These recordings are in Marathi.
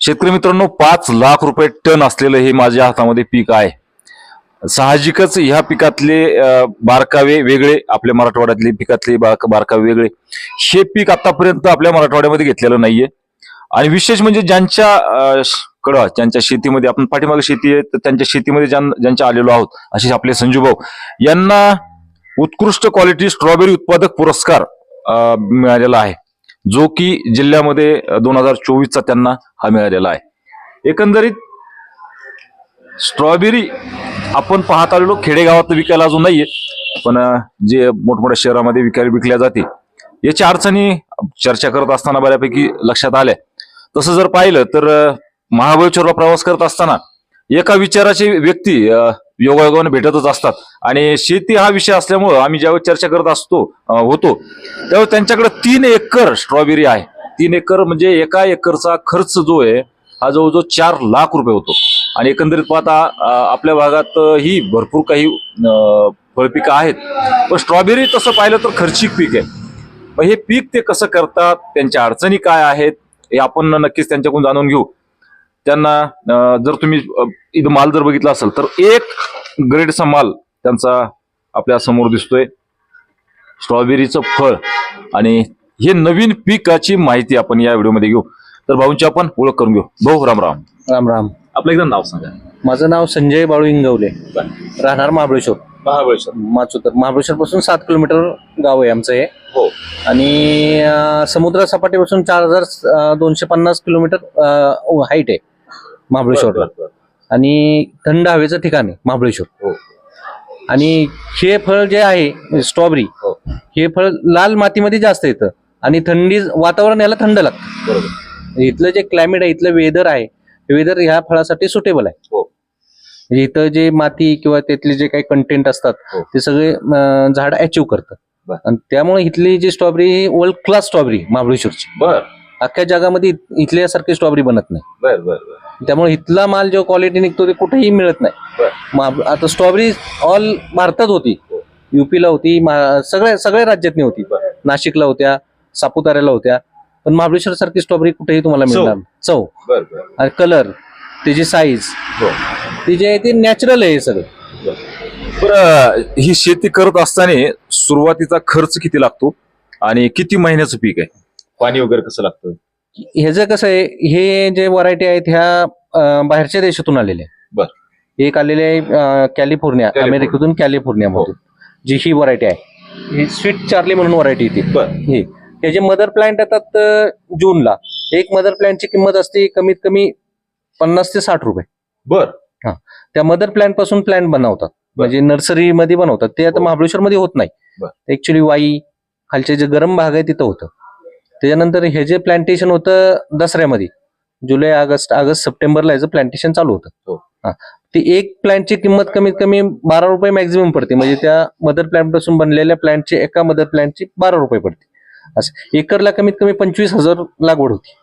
शेतकरी मित्रांनो पाच लाख रुपये टन असलेलं हे माझ्या हातामध्ये पीक आहे. साहजिकच ह्या पिकातले बारकावे वेगळे आपल्या मराठवाड्यातले पिकातले बारक- बारकावे वेगळे. हे पीक आतापर्यंत आपल्या मराठवाड्यामध्ये घेतलेलं नाहीये. आणि विशेष म्हणजे ज्यांच्या कडं ज्यांच्या शेतीमध्ये आपण पाठीमागे शेती आहे तर त्यांच्या शेतीमध्ये ज्यां- ज्यांच्या आलेलो आहोत असे आपले संजू भाऊ यांना उत्कृष्ट क्वालिटी स्ट्रॉबेरी उत्पादक पुरस्कार मिळालेला आहे. जो की जिल्ह्यामध्ये दोन हजार चोवीसचा त्यांना हा मिळालेला आहे. एकंदरीत स्ट्रॉबेरी आपण पाहत आलेलो खेडेगावात विकायला अजून नाहीये पण जे मोठमोठ्या शहरामध्ये विकायला विकल्या जाते याच्या अडचणी चर्चा करत असताना बऱ्यापैकी लक्षात आल्या. तसं जर पाहिलं तर महाबळेश्वरला प्रवास करत असताना एका विचाराची व्यक्ती योगायोगाने भेटतच असतात. आणि शेती हा विषय असल्यामुळं आम्ही ज्यावेळी चर्चा करत असतो होतो त्यावेळी त्यांच्याकडे तीन एकर स्ट्रॉबेरी आहे. तीन एकर म्हणजे एका एकरचा खर्च जो आहे हा जवळजवळ चार लाख रुपये होतो. आणि एकंदरीत पाहता आपल्या भागात ही भरपूर काही फळपिकं आहेत. पण स्ट्रॉबेरी तसं पाहिलं तर खर्चिक पीक आहे. मग हे पीक ते कसं करतात त्यांच्या अडचणी काय आहेत हे आपण नक्कीच त्यांच्याकडून जाणून घेऊ. त्यांना जर तुम्ही इथं माल जर बघितला असेल तर एक ग्रेडचा माल त्यांचा आपल्यासमोर दिसतोय. स्ट्रॉबेरीचं फळ आणि हे नवीन पिकाची माहिती आपण या व्हिडिओमध्ये घेऊ. तर भाऊंची आपण ओळख करून घेऊ. भाऊ राम राम. राम राम. आपलं एकदा नाव सांगा. माझं नाव संजय बाळू इंगवले. राहणार महाबळेश्वर. महाबळेश्वर. माचुतर. महाबळेश्वर पासून सात किलोमीटर गाव आहे आमचं हे. हो. आणि समुद्र सपाटीपासून चार हजार दोनशे पन्नास किलोमीटर हाईट आहे महाबळेश्वरला. आणि थंड हवेचं ठिकाण आहे महाबळेश्वर. हो. आणि हे फळ जे आहे स्ट्रॉबेरी हो. हे फळ लाल मातीमध्ये जास्त येतं. आणि थंडी वातावरण याला थंड लागतं. बरोबर. इथलं जे क्लायमेट आहे इथलं वेदर आहे वेदर ह्या फळासाठी सुटेबल आहे. हो. म्हणजे इथं जे माती किंवा त्यातले जे काही कंटेंट असतात. ते सगळे झाड अचीव करतात. आणि त्यामुळे इथली जी स्ट्रॉबेरी ही वर्ल्ड क्लास स्ट्रॉबेरी महाबळेश्वरची. बर. अख्ख्या जगामध्ये इथल्यासारखी स्ट्रॉबेरी बनत नाही. बर बर बर. त्यामुळे इथला माल जो क्वालिटी निघतो ते कुठेही मिळत नाही. आता स्ट्रॉबेरी ऑल भारतात होती. हो. युपीला होती सगळ्या सगळ्या राज्यातनी होती. नाशिकला होत्या सापुताऱ्याला होत्या. पण महाबळेश्वर सारखी स्ट्रॉबेरी कुठेही तुम्हाला. मिळणार. चव. आणि कलर त्याची साईज हो. ती जे आहे ते नॅचरल आहे हे सगळं. बरं ही शेती करत असताना सुरुवातीचा खर्च किती लागतो? आणि किती महिन्याचं पीक आहे? पाणी वगैरे कसं लागतं? ह्याचं कसं आहे हे जे व्हरायटी आहेत ह्या बाहेरच्या देशातून आलेले बर. एक आलेले आहे कॅलिफोर्निया. अमेरिकेतून कॅलिफोर्नियामधून जी ही व्हरायटी आहे. ही स्वीट चार्ली म्हणून व्हरायटी येते बर. हे. त्याचे मदर प्लांट येतात जूनला एक मदर प्लांटची किंमत असते कमीत कमी पन्नास ते साठ रुपये. बर. त्या मदर प्लांटपासून प्लांट बनवतात. म्हणजे नर्सरी मध्ये बनवतात. ते आता हो. महाबळेश्वर मध्ये होत. नाही. ऍक्च्युली वाई खालचे जे गरम भाग आहे तिथं होतं. त्याच्यानंतर हे जे प्लांटेशन होतं दसऱ्यामध्ये जुलै ऑगस्ट ऑगस्ट सप्टेंबरला याचं प्लांटेशन चालू. होतं. हा. ती एक प्लांटची किंमत कमीत कमी बारा रुपये मॅक्झिमम पडते. म्हणजे त्या मदर प्लांटपासून बनलेल्या प्लांटची एका मदर प्लांटची बारा रुपये पडते. असं. एकरला कमीत कमी पंचवीस हजार लागवड होती.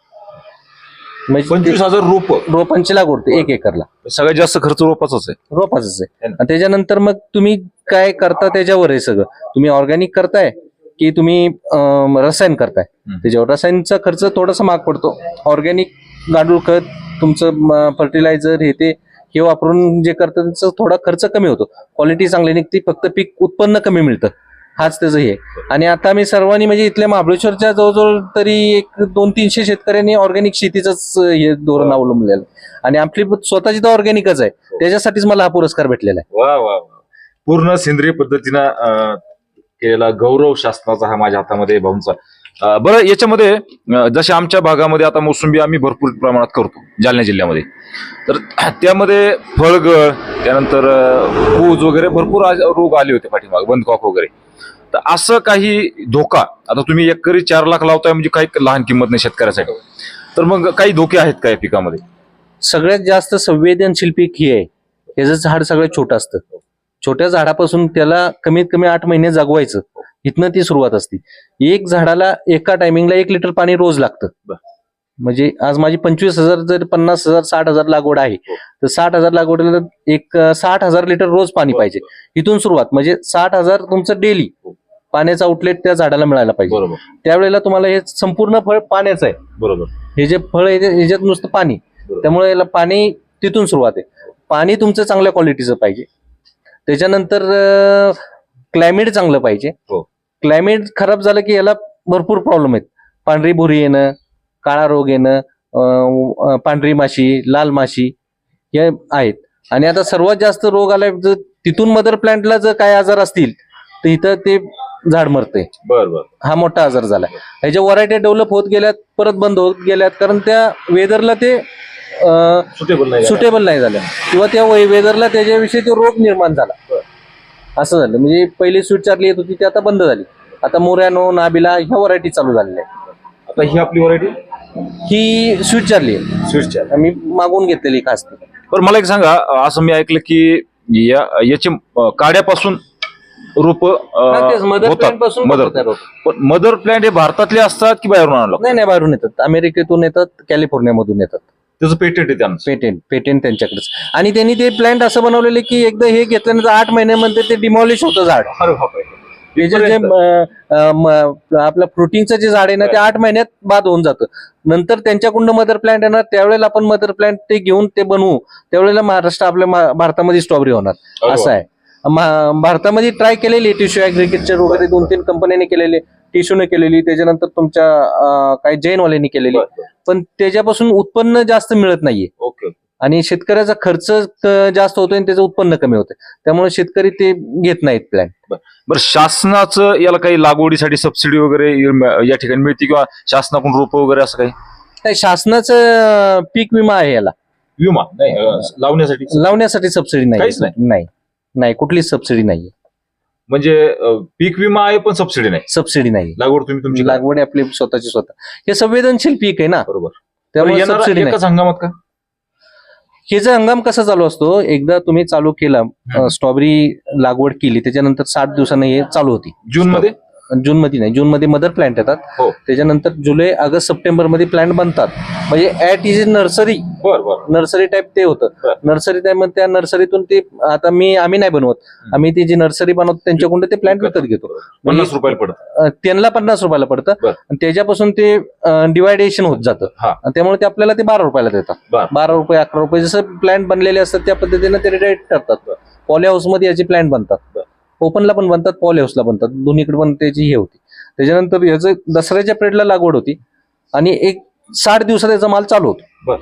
म्हणजे पंचवीस हजार रोप. रोपांची लागवड होते एक एकरला. सगळ्यात जास्त खर्च रोपाचाच आहे. रोपाच आहे. है? आणि त्याच्यानंतर मग तुम्ही काय करता त्याच्यावर आहे सगळं? तुम्ही ऑर्गॅनिक करताय की तुम्ही अं, रसायन करताय. हम्म. त्याच्यावर रसायनचा खर्च थोडासा महाग पडतो. ऑर्गॅनिक गांडूळ खत तुमचं फर्टिलायझर हे ते हे वापरून जे करतात त्याचा थोडा खर्च कमी होतो. क्वालिटी चांगली निघते फक्त पीक उत्पन्न कमी मिळतं. हाच त्याचं हे. आणि आता मी सर्वांनी म्हणजे इथल्या महाबळेश्वरच्या जवळजवळ तरी एक दोन तीनशे शेतकऱ्यांनी ऑर्गॅनिक शेतीचंच हे धोरण अवलंबलेलं आहे. आणि आपली स्वतःची तर ऑर्गॅनिकच आहे. त्याच्यासाठीच मला हा पुरस्कार भेटलेला आहे. वा वा वा. पूर्ण सेंद्रिय पद्धतीनं अं, केलेला गौरव शासनाचा हा माझ्या हातामध्ये भाऊंचा. बरं याच्यामध्ये जसे आमच्या भागामध्ये आता मोसंबी आम्ही भरपूर प्रमाणात करतो जालना जिल्ह्यामध्ये. तर त्यामध्ये फळगळ त्यानंतर पूज वगैरे भरपूर रोग आले होते पाठीमाग बंदकॉक वगैरे. तर असं काही धोका आता तुम्ही एकरी चार लाख लावताय म्हणजे काही लहान किंमत नाही शेतकऱ्यासाठी. तर मग काही धोके आहेत का या पिकामध्ये? सगळ्यात जास्त संवेदनशील पीक हे आहे. याचं झाड सगळ्यात छोटं असतं. छोट्या झाडापासून त्याला कमीत कमी आठ महिने जगवायचं. इथनं ती सुरुवात असते. एक झाडाला एका टायमिंगला एक लिटर पाणी रोज लागतं. म्हणजे आज माझी पंचवीस हजार जर पन्नास हजार साठ हजार लागवड आहे तर साठ हजार लागवडीला एक साठ हजार लिटर रोज पाणी पाहिजे. इथून सुरुवात. म्हणजे साठ हजार तुमचं डेली पाण्याचा आउटलेट त्या झाडाला मिळायला पाहिजे. त्यावेळेला तुम्हाला हे संपूर्ण फळ पाण्याचं आहे. बरोबर. हे जे फळ आहे ते- ह्याच्यात नुसतं पाणी. त्यामुळे याला पाणी तिथून सुरुवात आहे. पाणी तुमचं चांगल्या क्वालिटीचं पाहिजे. त्याच्यानंतर क्लायमेट चांगलं पाहिजे. हो. क्लायमेट खराब झालं की याला भरपूर प्रॉब्लेम आहेत. पांढरी भुरी येणं काळा रोग येणं पांढरी माशी लाल माशी हे आहेत. आणि आता सर्वात जास्त रोग आलाय जर तिथून मदर प्लांटला जर काय आजार असतील तर इथं ते झाड मरते बर बर. हा मोठा आजार झाला ह्याच्या व्हरायटी डेव्हलप होत गेल्यात परत बंद होत गेल्यात कारण त्या वेदरला ते सुटेबल नाही सुटेबल नाही झालं किंवा त्या वेदरला त्याच्याविषयी तो रोग निर्माण झाला. असं झालं. म्हणजे पहिली स्वीट चार्ली येत होती ती आता बंद झाली. आता मोरॅनो नाबिला ह्या व्हरायटी चालू झालेल्या आहेत. आता ही आपली व्हरायटी ही स्वीट चार्ली आहे. स्वीटच्या आम्ही मागवून घेतलेली खास. बरं मला एक सांगा असं मी ऐकलं की या याचे काड्यापासून रोप मदर प्लांटपासून मदर बनवतात रोप. पण मदर प्लांट हे भारतातले असतात की बाहेरून आणलं नाही नाही बाहेरून येतात. अमेरिकेतून येतात कॅलिफोर्नियामधून येतात. त्याचं पेटंट आहे त्यांचं पेटेंट पेटेंट त्यांच्याकडेच. आणि त्यांनी ते प्लांट असं बनवलेले की एकदा हे घेतल्यानंतर आठ महिन्यामध्ये ते डिमॉलिश होतं झाड. अरे बापरे. त्याचे जे अं, अं, म- आपलं फ्रुटिंगचं जे झाड आहे ना ते आठ महिन्यात बाद होऊन जातं. नंतर त्यांच्याकडून मदर प्लांट येणार त्यावेळेला आपण मदर प्लांट ते घेऊन ते बनवू. त्यावेळेला महाराष्ट्र आपल्या मा- भारतामध्ये स्ट्रॉबेरी होणार. अरे असं. आहे. मा- भारतामध्ये ट्राय केलेली टिश्यू ऍग्रिकल्चर वगैरे दोन तीन कंपन्यांनी केलेली. टिश्यूने केलेली त्याच्यानंतर तुमच्या काही जैनवाल्यांनी केलेली. पण त्याच्यापासून उत्पन्न जास्त मिळत नाहीये. ओके आणि शेतकऱ्याचा खर्च जास्त होतोय आणि त्याचं उत्पन्न कमी होतंय. त्यामुळे शेतकरी ते घेत नाहीत प्लॅन बरं. शासनाचं याला काही लागवडीसाठी सबसिडी वगैरे या ठिकाणी मिळते किंवा शासनाकडून रोप वगैरे असं काही? काय शासनाचं पीक विमा आहे याला. विमा? नाही लावण्यासाठी? लावण्यासाठी सबसिडी नाही. नाही? नाही. कुठलीच सबसिडी नाही म्हणजे पीक विमा आहे पण सबसिडी नाही. सबसिडी नाही. लागवड तुम्ही तुमची. लागवड आपली स्वतःची स्वतः. हे संवेदनशील पीक आहे ना. बरोबर. बरं, त्यामुळे सबसिडी नाही. हंगामात का? हे जर हंगाम कसा चालू असतो एकदा तुम्ही चालू केला स्ट्रॉबेरी लागवड केली त्याच्यानंतर साठ दिवसांनी हे चालू होती. जून मध्ये जून मध्ये नाही जून मध्ये मदर प्लांट येतात. हो. त्याच्यानंतर जुलै ऑगस्ट सप्टेंबरमध्ये प्लांट बनतात. म्हणजे ऍट इज नर्सरी बर बर. नर्सरी टाईप ते होतं. बरं. नर्सरी टाईपमध्ये त्या नर्सरीतून ते आता मी आम्ही नाही बनवत. आम्ही ती जी नर्सरी बनवतो त्यांच्याकडून ते प्लांट विकत. घेतो. पन्नास रुपयाला पडत. अं, त्यांना पन्नास रुपयाला पडतं. बरं. आणि त्याच्यापासून ते डिवायडेशन होत जातं. हा. आणि त्यामुळे ते आपल्याला ते बारा रुपयाला देतात. बर. बारा रुपये अकरा रुपये जसं प्लांट बनलेले असतात त्या पद्धतीने ते रेट करतात. पॉली हाऊसमध्ये याचे प्लांट बनतात. ओपनला पण बनतात पॉली हाऊसला बनतात. दोन्हीकडे पण त्याची हे होती. त्याच्यानंतर याचं दसऱ्याच्या पिरियडला लागवड होती. आणि एक साठ दिवसात याचा माल चालू होतो.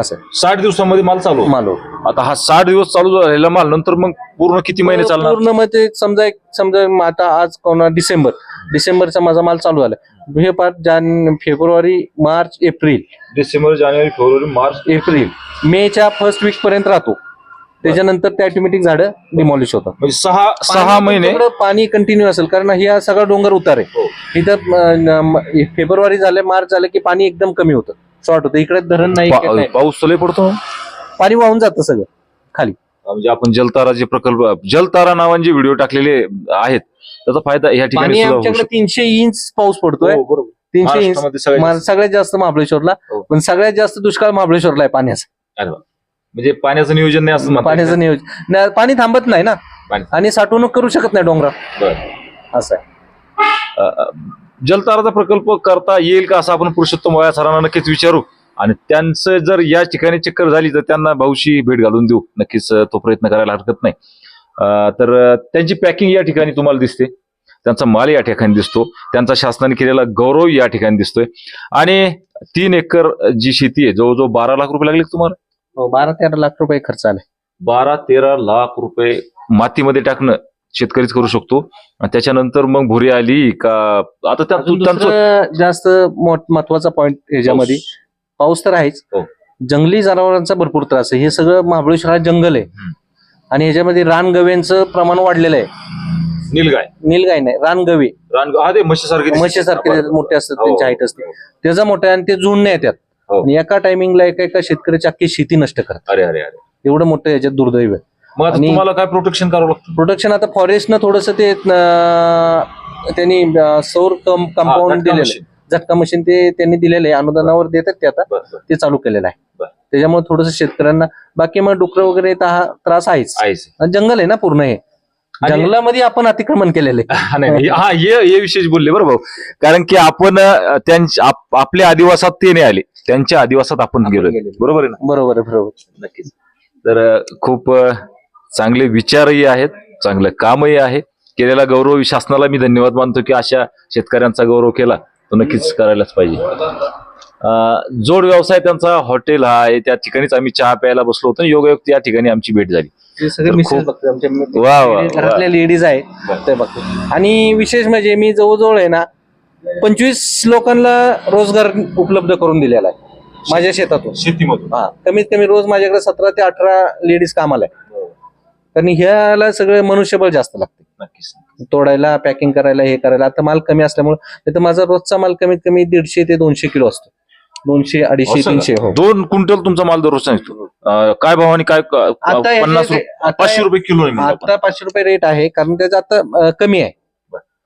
असं. साठ दिवसामध्ये माल चालू. माल होतो. आता हा साठ दिवस चालू झालेला माल नंतर मग पूर्ण किती महिने चालणार? पूर्ण मग ते समजा एक समजा म आता आज कोणा डिसेंबर. डिसेंबरचा माझा माल चालू झाला. हे पाच जान फेब्रुवारी मार्च एप्रिल. डिसेंबर जानेवारी फेब्रुवारी मार्च. एप्रिल. मेच्या फर्स्ट वीक पर्यंत राहतो. त्याच्यानंतर ते ऑटोमॅटिक झाडं डिमॉलिश होतात म्हणजे सहा सहा महिने पाणी कंटिन्यू असेल कारण हा सगळा डोंगर उतार आहे हो. इथं अं, फेब्रुवारी झालं मार्च झालं की पाणी एकदम कमी होतं शॉर्ट होतं इकडे धरण नाही. पाऊस लय पडतो पाणी वाहून जातं सगळं खाली म्हणजे आपण जलतारा जे प्रकल्प जलतारा नावाने जे व्हिडिओ टाकलेले आहेत त्याचा फायदा या ठिकाणी पाणी सुद्धा होऊ आमच्याकडे शकतो. तीनशे इंच पाऊस पडतोय हो, बरोबर. तीनशे इंच महाराष्ट्रामध्ये सगळ्यात मा- सगळ्यात जास्त महाबळेश्वरला हो. पण सगळ्यात जास्त दुष्काळ महाबळेश्वरला आहे पाण्याचा अरे वा. म्हणजे पाण्याचं नियोजन नाही असं पाण्याचं नियोजन. नाही, पाणी थांबत नाही ना. पाणी. आणि साठवणूक करू शकत नाही डोंगरात? बरं. असं आहे. अ, अ, जलताराचा प्रकल्प करता येईल का असं आपण पुरुषोत्तम वया सरांना नक्कीच विचारू. आणि त्यांचं जर या ठिकाणी चक्कर झाली तर त्यांना भाऊशी भेट घालून देऊ. नक्कीच अ, तो प्रयत्न करायला हरकत नाही. अ, तर अ, त्यांची पॅकिंग या ठिकाणी तुम्हाला दिसते. त्यांचा माल या ठिकाणी दिसतो. त्यांचा शासनाने केलेला गौरव या ठिकाणी दिसतोय. आणि तीन एकर जी शेती आहे जवळजवळ बारा लाख रुपये लागले का तुम्हाला? हो, बारा तेरा लाख रुपये खर्च आले बारा तेरा लाख रुपये मातीमध्ये टाकणं शेतकरीच करू शकतो आणि त्याच्यानंतर मग भुरी आली का आता त्या- अजून त्यांचं दुसरं जास्त महत्त्वाचा पॉइंट ह्याच्यामध्ये पाऊस तर आहेच हो. जंगली जनावरांचा भरपूर त्रास आहे हे सगळं महाबळेश्वर हा जंगल आहे हम्म. आणि ह्याच्यामध्ये रानगव्यांचं प्रमाण वाढलेलं आहे नीलगाय नीलगाय नाही रानगवे रान हा ते म्हशीसारखे दिसते. म्हशीसारखे. मोठे असतात हो. त्यांची हाईट असते त्याचा मोठा आहे आणि ते येतात हो. आणि एका टायमिंगला एका एका शेतकऱ्याची अख्खी शेती नष्ट करतात. अरे अरे अरे. एवढं मोठं याच्यात दुर्दैव आहे. मग आता आणि- तुम्हाला काय प्रोटेक्शन करावं लागतं? प्रोडक्शन आता फॉरेस्टनं थोडस ते अं, त्यांनी अं, सौर कंपाऊंड झटका दिलेलं machine. आहे झटका मशीन ते त्यांनी दिलेलं आहे. अनुदानावर देतात ते आता. बरं, बरं. ते चालू केलेलं आहे. बरं. त्याच्यामुळे थोडस शेतकऱ्यांना बाकी मग डुकरं वगैरे तर हा त्रास आहेच. आहेच. आणि जंगल आहे ना पूर्ण हे. आणि- जंगलामध्ये आपण अतिक्रमण केलेलं आहे. हा, नाही, नाही. हा हे हे विशेष बोलले बरोबर. कारण की आपण अं, त्यांच्या आप- आपल्या आदिवासात ते नाही आले. त्यांच्या आदिवासात आपण गेलो. बरोबर आहे ना? बरोबर आहे बरोबर नक्कीच. तर खूप चांगले विचारही आहेत चांगलं कामही आहे. केलेला गौरव शासनाला मी धन्यवाद मानतो की अशा शेतकऱ्यांचा गौरव केला. तो नक्कीच करायलाच पाहिजे. जोड व्यवसाय त्यांचा हॉटेल हा आहे त्या ठिकाणीच आम्ही चहा प्यायला बसलो होतो योगायोग त्या ठिकाणी आमची भेट झाली. लेडीज आहे आणि विशेष म्हणजे मी जवळजवळ आहे ना पंचवीस लोकांना रोजगार उपलब्ध करून दिलेला आहे माझ्या शेतातून. शेतीमधून. हा कमीत कमी रोज माझ्याकडे सतरा ते अठरा लेडीज कामाला आहे कारण ह्याला सगळं मनुष्यबळ जास्त लागते. नक्कीच तोडायला पॅकिंग करायला हे करायला. आता माल कमी असल्यामुळे नाही तर माझा रोजचा माल कमीत कमी दीडशे ते दोनशे किलो असतो. दोनशे अडीचशे असं तीनशे? हो. दोन क्विंटल तुमचा माल दररोज निघतो अं, काय भावाने काय क- आता पन्नास ते- रुपये आता- पाचशे रुपये किलो आहे आपण. आता पाचशे रुपये रेट आहे कारण त्याचं आता अं, कमी आहे.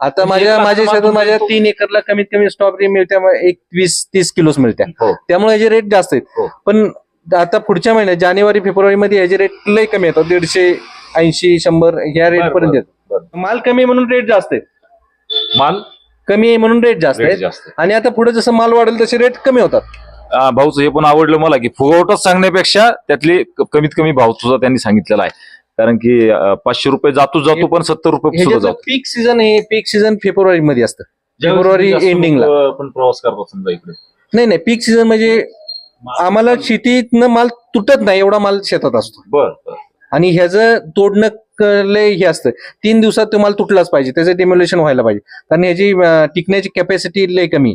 आता म्हणजे माझ्या माझ्या शेतात माझ्या तीन एकरला कमीत कमी स्ट्रॉबेरी मिळत्या एक वीस तीस किलोच मिळत्या. हो. त्यामुळे याचे रेट जास्त आहेत. हो. पण आता पुढच्या महिन्यात जानेवारी फेब्रुवारी मध्ये याचे रेट लय कमी येतात दीडशे ऐंशी शंभर ह्या रेट पर्यंत येतात माल कमी आहे म्हणून रेट जास्त आहेत. माल? कमी आहे म्हणून रेट जास्त आहे. आणि आता पुढे जसं माल वाढेल तसे रेट कमी होतात. भाऊचं हे पण आवडलं मला की फुगवटच सांगण्यापेक्षा त्यातले कमीत कमी भाव सुद्धा त्यांनी सांगितलेला आहे. कारण की पाचशे रुपये जातो जातो पण सत्तर रुपये जातो. पीक सीझन हे पीक सीझन फेब्रुवारी मध्ये असतं फेब्रुवारी एंडिंगला पण प्रवास करतात समजा इकडे. नाही नाही पीक सीझन म्हणजे आम्हाला शेतीतनं माल तुटत नाही एवढा माल शेतात असतो. बर आणि ह्याचं तोडणं हे असतं. तीन दिवसात तो माल तुटलाच पाहिजे त्याचं डिमोलेशन व्हायला पाहिजे. कारण ह्याची टिकण्याची कॅपॅसिटी लय कमी.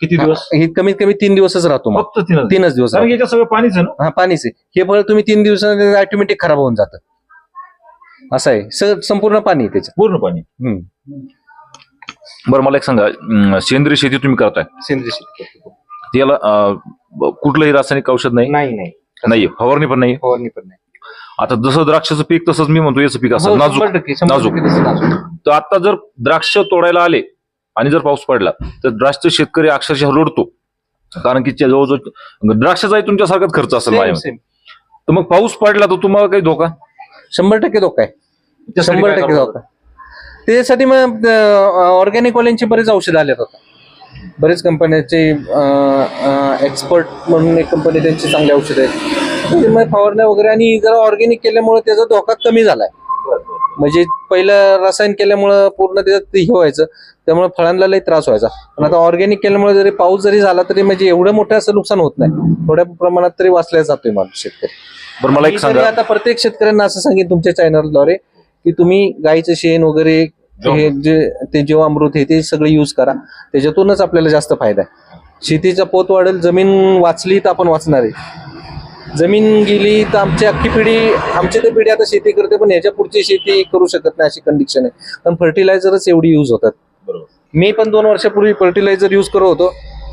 किती दिवस? हे कमीत कमी तीन दिवसच राहतो फक्त. तीनच दिवस. पाणीच आहे ना? हा पाणीच आहे. हे फळ तुम्ही तीन दिवसांनी ऑटोमॅटिक खराब होऊन जातं. असं आहे. स- संपूर्ण पाणी आहे त्याच्यात पूर्ण पाणी. हम्म. बरं मला एक सांगा. अं, सेंद्रिय शेती तुम्ही करताय. सेंद्रिय शेती करतो. त्याला अं, ब- कुठलंही रासायनिक औषध नाही? नाही नाही. नाहीये फवारणी पण नाही फवारणी पण नाही. आता जसं द्राक्षाचं पीक तसंच मी म्हणतो याचं पीक असं. हो, नाजूक. शंभर टक्के, शंभर नाजूक. टक्के तसं नाजूक. तर आता जर द्राक्ष तोडायला आले आणि जर पाऊस पडला तर द्राक्ष शेतकरी अक्षरशः रडतो कारण की त्या जवळजवळ द्राक्षाचाही तुमच्यासारखाच खर्च असेल Same, माझ्या same. तर मग पाऊस पडला तर तुम्हाला काही धोका? शंभर टक्के धोका आहे. शंभर टक्के? धोका त्याच्यासाठी मग ऑर्गॅनिक वाल्यांचे बरेच औषध आलेत आता. बरेच कंपन्याचे एक्सपर्ट म्हणून एक कंपनी त्यांची चांगली औषध आहेत. ते मग फवारण्या वगैरे आणि जरा ऑर्गॅनिक केल्यामुळे त्याचा धोका कमी झालाय. म्हणजे पहिलं रसायन केल्यामुळं पूर्ण त्याच्यात हे व्हायचं. त्यामुळे फळांना लई त्रास व्हायचा. पण आता ऑर्गॅनिक केल्यामुळे जरी पाऊस जरी झाला तरी म्हणजे एवढं मोठं असं नुकसान होत नाही. थोड्या प्रमाणात तरी वाचल्या जातोय माणूस शेतकरी. बरं मला मी एक तरी सांगा. आता प्रत्येक शेतकऱ्यांना असं सांगेन तुमच्या चॅनलद्वारे की तुम्ही गाईचं शेण वगैरे हे जे ते जीवामृत हे ते सगळं युज करा. त्याच्यातूनच आपल्याला जास्त फायदा आहे. शेतीचा पोत वाढेल जमीन वाचली तर आपण वाचणार आहे. जमीन गेली तर आमची अख्खी पिढी आमची तर पिढी आता शेती करते पण ह्याच्या पुढची शेती करू शकत नाही अशी कंडिशन आहे. कारण फर्टिलायझरच एवढी युज होतात. बरोबर. मी पण दोन वर्षापूर्वी फर्टिलायझर युज करत होतो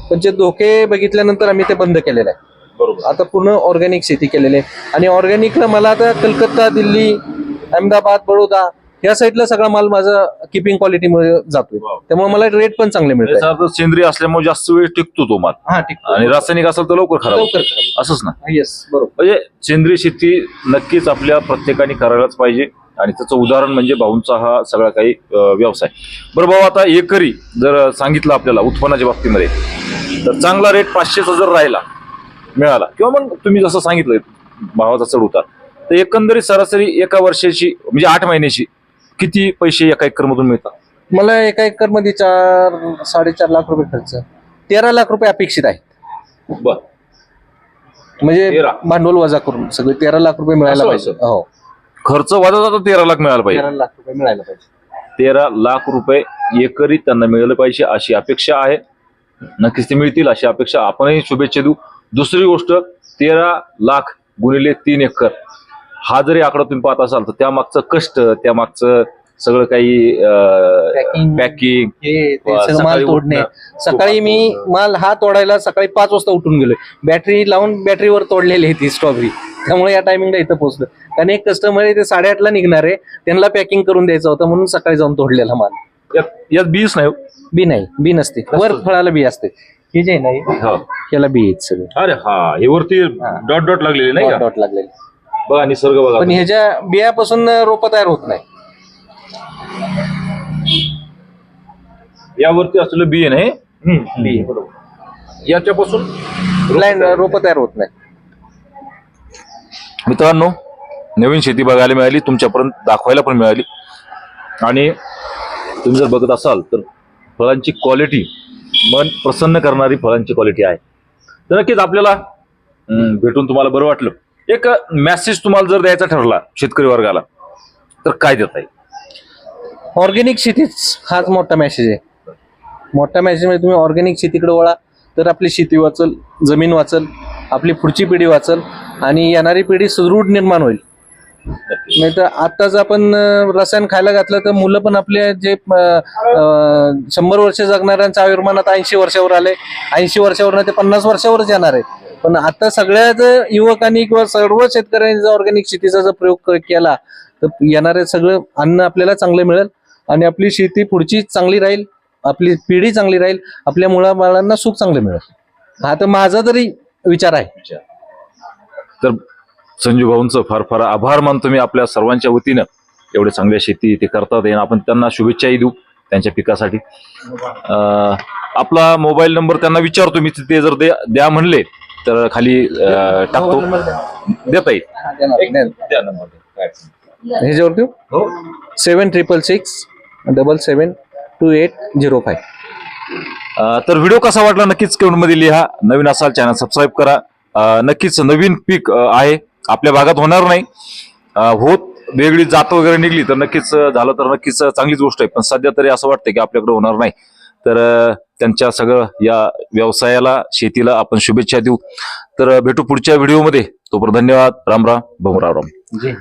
पण ते धोके बघितल्यानंतर आम्ही ते बंद केलेलं आहे. बरोबर. आता पूर्ण ऑर्गॅनिक शेती केलेली आहे. आणि ऑर्गॅनिकला मला आता कलकत्ता दिल्ली अहमदाबाद बडोदा या साईडला सगळा माल माझा किपिंग क्वालिटीमध्ये जातोय. Wow. त्यामुळे मला रेट पण चांगले मिळतात अर्थ सेंद्रिय असल्यामुळे जास्त वेळ टिकतो तो माल. हा ठीक आणि रासायनिक असेल तर लवकर खराब लवकर होतो. असंच ना? येस बरोबर. म्हणजे सेंद्रिय शेती नक्कीच आपल्या प्रत्येकाने करायलाच पाहिजे. आणि त्याचं उदाहरण म्हणजे भाऊंचा हा सगळा काही व्यवसाय. बरं भाऊ आता एकरी जर सांगितलं आपल्याला उत्पन्नाच्या बाबतीमध्ये तर चांगला रेट पाचशेचा जर राहिला मिळाला. किंवा मग तुम्ही जसं सांगितलं भावाचा चढ उतार. तर एकंदरीत सरासरी एका वर्षाची म्हणजे आठ महिन्याची किती पैसे एका एकर मधून मिळतात? मला एका एकरमध्ये चार साडेचार लाख रुपये खर्च. तेरा लाख रुपये अपेक्षित आहेत. बर. म्हणजे? भांडवल वजा करून सगळे तेरा लाख रुपये मिळायला पाहिजे? हो. खर्च वाजा जातो तेरा लाख मिळाला पाहिजे. तेरा लाख रुपये मिळायला पाहिजे. तेरा लाख रुपये एकरी त्यांना मिळालं पाहिजे अशी अपेक्षा आहे. नक्कीच ते मिळतील अशी अपेक्षा. आपणही शुभेच्छा देऊ. दुसरी गोष्ट तेरा लाख गुणिले तीन एकर. हा जरी आकडा तुम्ही पाहत असाल तर त्यामागचं कष्ट त्यामागचं सगळं काही. पॅकिंग माल सकाळी तोडणे. सकाळी मी माल हा तोडायला सकाळी पाच वाजता उठून गेलोय. बॅटरी लावून बॅटरीवर तोडलेली आहे ती स्ट्रॉबेरी त्यामुळे या टायमिंगला इथं पोहोचलो कारण एक कस्टमर आहे ते साडेआठला निघणार आहे. त्यांना पॅकिंग करून द्यायचं होतं म्हणून सकाळी जाऊन तोडलेला माल. यात बीज नाही हो. बी नाही. बी नसते. वर फळाला बी असते. हे जे नाही. हा. याला बी आहेत सगळे. अरे हा हे वरती डॉट डॉट लागलेले नाही डॉट का डॉट लागलेले. बघा निसर्ग बघा पण ह्याच्या बियापासून रोप तयार होत नाही. यावरती असलेलं बियन हे? बी बरोबर. याच्यापासून ब्लाइंड रोपं तयार होत नाही. मित्रांनो नवीन शेती बघायला मिळाली तुमच्यापर्यंत दाखवायला पण मिळाली. आणि तुम्ही जर बघत असाल तर फळांची क्वालिटी मन प्रसन्न करणारी फळांची क्वालिटी आहे. तर नक्कीच आपल्याला भेटून तुम्हाला बरं वाटलं. एक मेसेज तुम्हाला जर द्यायचा ठरला शेतकरी वर्गाला तर काय देता येईल ऑर्गेनिक शेतीच हाच मोठा मेसेज आहे. मोठा मेसेज म्हणजे तुम्ही ऑर्गेनिक शेतीकडे वळा तर आपली शेती वाचल जमीन वाचल आपली पुढची पिढी वाचल आणि येणारी पिढी सुदृढ निर्माण होईल. नाही तर आताच आपण रसायन खायला घातलं तर मुलं पण आपले जे शंभर वर्ष जगणाऱ्यांच्या आयुर्मानात ऐंशी वर्षावर आले ऐंशी वर्षावर ते पन्नास वर्षावरच येणार आहे. पण आता सगळ्याच युवकांनी किंवा सर्व शेतकऱ्यांनी जर ऑर्गॅनिक शेतीचा जर प्रयोग केला तर येणारे सगळं अन्न आपल्याला चांगलं मिळेल आणि आपली शेती पुढची चांगली राहील आपली पिढी चांगली राहील आपल्या मुलाबाळांना सुख चांगलं मिळेल. हा तर माझा तरी विचार आहे. तर संजू भाऊंचं फार फार आभार मानतो मी आपल्या सर्वांच्या वतीनं. एवढे चांगल्या शेती ते करतात आणि आपण त्यांना शुभेच्छाही देऊ त्यांच्या पिकासाठी. आपला मोबाईल नंबर त्यांना विचारतो मी ते जर दे- द्या म्हणले तर खाली टाकतो. देता येईल. ह्याच्यावर देऊ seven triple six double seven two eight zero five तर व्हिडिओ कसा वाटला नक्कीच मध्ये लिहा. नवीन असाल चॅनल सबस्क्राईब करा. नक्कीच नवीन पीक आहे. आपल्या भागात होणार नाही. होत वेगळी जात वगैरे निघली तर नक्कीच झालं तर नक्कीच चांगलीच गोष्ट आहे. पण सध्या तरी असं वाटतं की आपल्याकडे होणार नाही. तर त्यांच्या सगळं या व्यवसायाला शेतीला आपण शुभेच्छा देऊ. तर भेटू पुढच्या व्हिडिओमध्ये. तोपर्यंत धन्यवाद. राम राम. भाऊ राम राम. जी